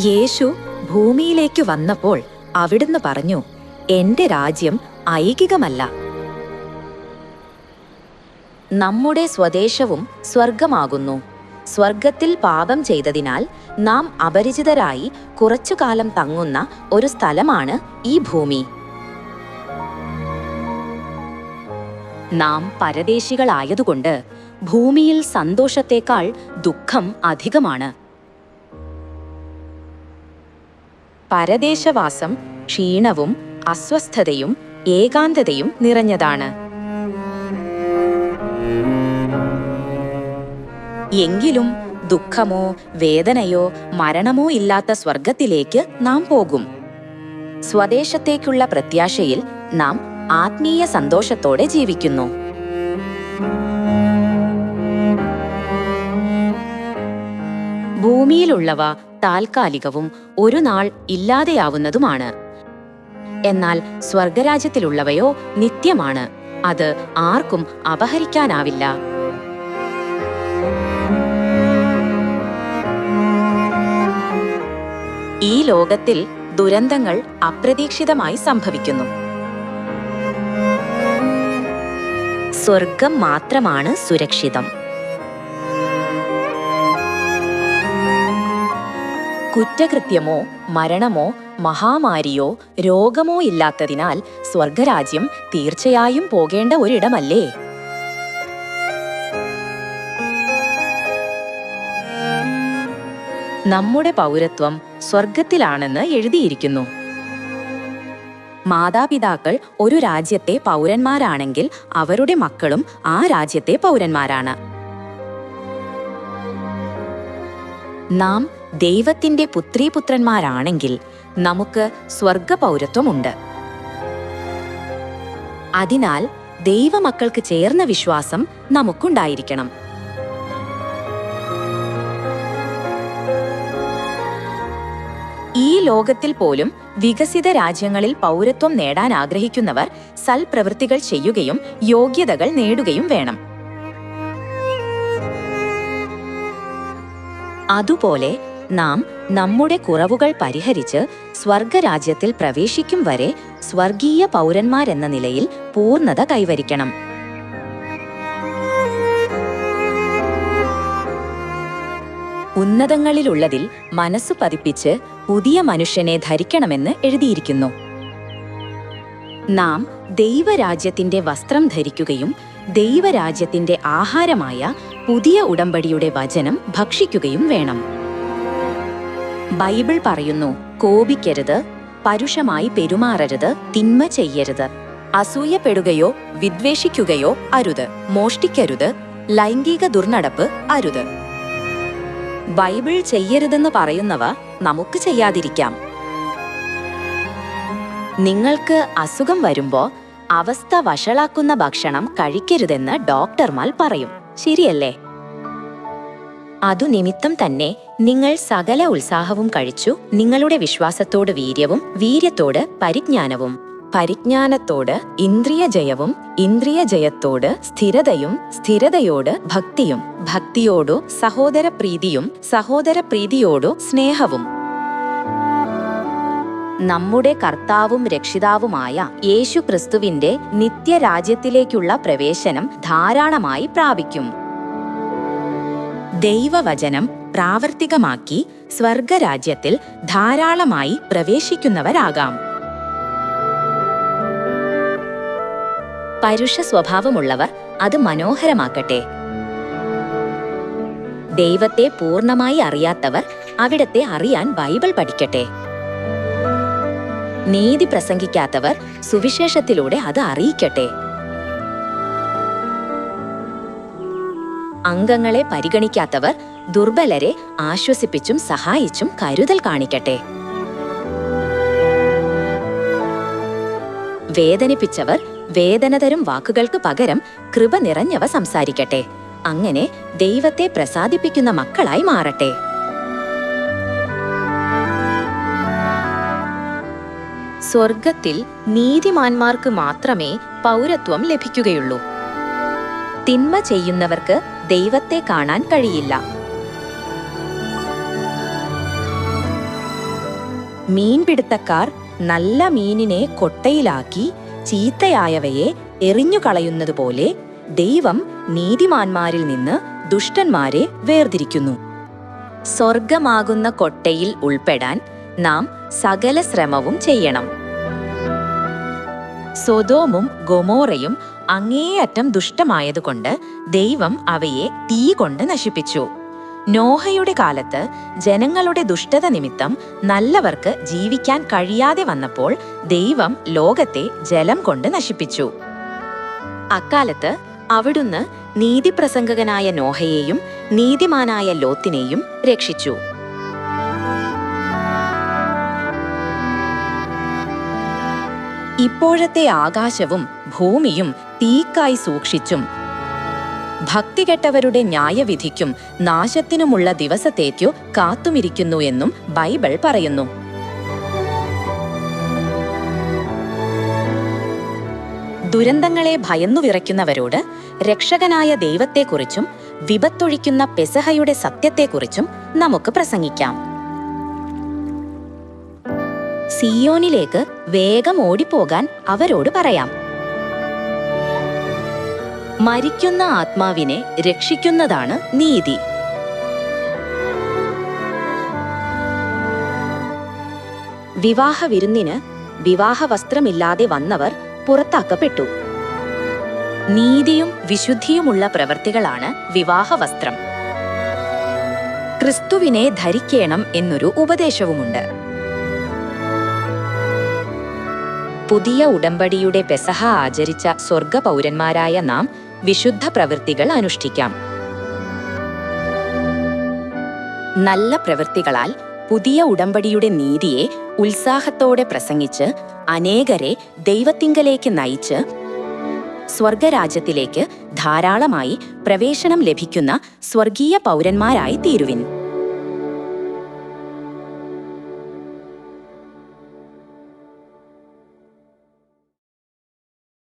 യേശു ഭൂമിയിലേക്ക് വന്നപ്പോൾ അവിടുന്ന് പറഞ്ഞു എന്റെ രാജ്യം ഐകികമല്ല. നമ്മുടെ സ്വദേശവും സ്വർഗമാകുന്നു സ്വർഗത്തിൽ പാപം ചെയ്തതിനാൽ നാം അപരിചിതരായി കുറച്ചുകാലം തങ്ങുന്ന ഒരു സ്ഥലമാണ് ഈ ഭൂമി. നാം പരദേശികളായതുകൊണ്ട് ഭൂമിയിൽ സന്തോഷത്തേക്കാൾ ദുഃഖം അധികമാണ്. പരദേശവാസം ക്ഷീണവും അസ്വസ്ഥതയും ഏകാന്തതയും നിറഞ്ഞതാണ്. എങ്കിലും ദുഃഖമോ വേദനയോ മരണമോ ഇല്ലാത്ത സ്വർഗത്തിലേക്ക് നാം പോകും. സ്വദേശത്തേക്കുള്ള പ്രത്യാശയിൽ നാം ആത്മീയ സന്തോഷത്തോടെ ജീവിക്കുന്നു. ഭൂമിയിലുള്ളവ താൽക്കാലികവും ഒരു നാൾ ഇല്ലാതെയാവുന്നതുമാണ്. എന്നാൽ സ്വർഗരാജ്യത്തിലുള്ളവയോ നിത്യമാണ്. അത് ആർക്കും അപഹരിക്കാനാവില്ല. ഈ ലോകത്തിൽ ദുരന്തങ്ങൾ അപ്രതീക്ഷിതമായി സംഭവിക്കുന്നു. സ്വർഗം മാത്രമാണ് സുരക്ഷിതം. കുറ്റകൃത്യമോ മരണമോ മഹാമാരിയോ രോഗമോ ഇല്ലാത്തതിനാൽ സ്വർഗരാജ്യം തീർച്ചയായും പോകേണ്ട ഒരിടമല്ലേ? നമ്മുടെ പൗരത്വം സ്വർഗത്തിലാണെന്ന് എഴുതിയിരിക്കുന്നു. മാതാപിതാക്കൾ ഒരു രാജ്യത്തെ പൗരന്മാരാണെങ്കിൽ അവരുടെ മക്കളും ആ രാജ്യത്തെ പൗരന്മാരാണ്. നാം ദൈവത്തിന്റെ പുത്രീപുത്രന്മാരാണെങ്കിൽ നമുക്ക് സ്വർഗപൗരത്വമുണ്ട് അതിനാൽ ദൈവമക്കൾക്ക് ചേർന്ന വിശ്വാസം നമുക്കുണ്ടായിരിക്കണം. ഈ ലോകത്തിൽ പോലും വികസിത രാജ്യങ്ങളിൽ പൗരത്വം നേടാൻ ആഗ്രഹിക്കുന്നവർ സൽപ്രവൃത്തികൾ ചെയ്യുകയും യോഗ്യതകൾ നേടുകയും വേണം. അതുപോലെ നാം നമ്മുടെ കുറവുകൾ പരിഹരിച്ച് സ്വർഗരാജ്യത്തിൽ പ്രവേശിക്കും വരെ സ്വർഗീയ പൗരന്മാരെന്ന നിലയിൽ പൂർണത കൈവരിക്കണം. ഉന്നതങ്ങളിലുള്ളതിൽ മനസ്സ് പതിപ്പിച്ച് പുതിയ മനുഷ്യനെ ധരിക്കണമെന്ന് എഴുതിയിരിക്കുന്നു. നാം ദൈവരാജ്യത്തിന്റെ വസ്ത്രം ധരിക്കുകയും ദൈവരാജ്യത്തിന്റെ ആഹാരമായ പുതിയ ഉടമ്പടിയുടെ വചനം ഭക്ഷിക്കുകയും വേണം. ബൈബിൾ പറയുന്നു കോപിക്കരുത് പരുഷമായി പെരുമാറരുത് തിന്മ ചെയ്യരുത്. അസൂയപ്പെടുകയോ വിദ്വേഷിക്കുകയോ അരുത് മോഷ്ടിക്കരുത് ലൈംഗിക ദുർനടപ്പ് അരുത്. ബൈബിൾ ചെയ്യരുതെന്ന് പറയുന്നവ നമുക്ക് ചെയ്യാതിരിക്കാം. നിങ്ങൾക്ക് അസുഖം വരുമ്പോ അവസ്ഥ വഷളാക്കുന്ന ഭക്ഷണം കഴിക്കരുതെന്ന് ഡോക്ടർമാർ പറയും. ശരിയല്ലേ? അതു നിമിത്തം തന്നെ നിങ്ങൾ സകല ഉത്സാഹവും കഴിച്ചു നിങ്ങളുടെ വിശ്വാസത്തോട് വീര്യവും വീര്യത്തോട് പരിജ്ഞാനവും. പരിജ്ഞാനത്തോട് ഇന്ദ്രിയജയവും ഇന്ദ്രിയജയത്തോട് സ്ഥിരതയും സ്ഥിരതയോട് ഭക്തിയും ഭക്തിയോടു സഹോദര പ്രീതിയും സഹോദര പ്രീതിയോടു സ്നേഹവും. നമ്മുടെ കർത്താവും രക്ഷിതാവുമായ യേശു ക്രിസ്തുവിന്റെ നിത്യരാജ്യത്തിലേക്കുള്ള പ്രവേശനം ധാരാളമായി പ്രാപിക്കും. ദൈവവചനം പ്രാവർത്തികമാക്കി സ്വർഗരാജ്യത്തിൽ ധാരാളമായി പ്രവേശിക്കുന്നവരാകാം. പരുഷ സ്വഭാവമുള്ളവർ അത് മനോഹരമാക്കട്ടെ. ദൈവത്തെ പൂർണമായി അറിയാത്തവർ അവിടത്തെ അറിയാൻ ബൈബിൾ പഠിക്കട്ടെ. നീതി പ്രസംഗിക്കാത്തവർ സുവിശേഷത്തിലൂടെ അത് അറിയിക്കട്ടെ. അംഗങ്ങളെ പരിഗണിക്കാത്തവർ ദുർബലരെ ആശ്വസിപ്പിച്ചും സഹായിച്ചും കരുതൽ കാണിക്കട്ടെ. വേദനിപ്പിച്ചവർ വേദനതരും വാക്കുകൾക്ക് പകരം കൃപ നിറഞ്ഞവ സംസാരിക്കട്ടെ. അങ്ങനെ ദൈവത്തെ പ്രസാദിപ്പിക്കുന്ന മക്കളായി മാറട്ടെ. സ്വർഗത്തിൽ നീതിമാന്മാർക്ക് മാത്രമേ പൗരത്വം ലഭിക്കുകയുള്ളൂ. തിന്മ ചെയ്യുന്നവർക്ക് ദൈവത്തെ കാണാൻ കഴിയില്ല. മീൻപിടുത്തക്കാർ നല്ല മീനിനെ കൊട്ടയിലാക്കി ചീത്തയായവയെ എറിഞ്ഞുകളയുന്നതുപോലെ ദൈവം നീതിമാന്മാരിൽ നിന്ന് ദുഷ്ടന്മാരെ വേർതിരിക്കുന്നു. സ്വർഗമാകുന്ന കൊട്ടയിൽ ഉൾപ്പെടാൻ നാം സകല ശ്രമവും ചെയ്യണം. സ്വതോമും ഗൊമോറയും അങ്ങേയറ്റം ദുഷ്ടമായതുകൊണ്ട് ദൈവം അവയെ തീ കൊണ്ട് നശിപ്പിച്ചു. നോഹയുടെ കാലത്ത് ജനങ്ങളുടെ ദുഷ്ടത നിമിത്തം നല്ലവർക്ക് ജീവിക്കാൻ കഴിയാതെ വന്നപ്പോൾ ദൈവം ലോകത്തെ ജലം കൊണ്ട് നശിപ്പിച്ചു. അക്കാലത്ത് അവിടുന്ന് നീതിപ്രസംഗകനായ നോഹയെയും നീതിമാനായ ലോത്തിനെയും രക്ഷിച്ചു. ഇപ്പോഴത്തെ ആകാശവും ഭൂമിയും തീക്കായി സൂക്ഷിച്ചും. ഭക്തികെട്ടവരുടെ ന്യായവിധിക്കും നാശത്തിനുമുള്ള ദിവസത്തേക്കു കാത്തുമിരിക്കുന്നു എന്നും ബൈബിൾ പറയുന്നു. ദുരന്തങ്ങളെ ഭയന്നു വിറയ്ക്കുന്നവരോട് രക്ഷകനായ ദൈവത്തെക്കുറിച്ചും വിപത്തൊഴിക്കുന്ന പെസഹയുടെ സത്യത്തെക്കുറിച്ചും നമുക്ക് പ്രസംഗിക്കാം. സിയോനിലേക്ക് വേഗം ഓടിപ്പോകാൻ അവരോട് പറയാം. മരിക്കുന്ന ആത്മാവിനെ രക്ഷിക്കുന്നതാണ് നീതി. വിവാഹ വിരുന്നിന് വിവാഹ വസ്ത്രമില്ലാതെ വന്നവർ പുറത്താക്കപ്പെട്ടു. നീതിയും വിശുദ്ധിയുമുള്ള പ്രവൃത്തികളാണ് വിവാഹ വസ്ത്രം ക്രിസ്തുവിനെ ധരിക്കണം എന്നൊരു ഉപദേശവുമുണ്ട്. പുതിയ ഉടമ്പടിയുടെ പെസഹ ആചരിച്ച സ്വർഗപൗരന്മാരായ നാം വിശുദ്ധ പ്രവൃത്തികൾ അനുഷ്ഠിക്കാം. നല്ല പ്രവൃത്തികളാൽ പുതിയ ഉടമ്പടിയുടെ നീതിയെ ഉത്സാഹത്തോടെ പ്രസംഗിച്ച് അനേകരെ ദൈവത്തിങ്കലേക്ക് നയിച്ച് സ്വർഗരാജ്യത്തിലേക്ക് ധാരാളമായി പ്രവേശനം ലഭിക്കുന്ന സ്വർഗീയ പൗരന്മാരായി തീരുവിൻ.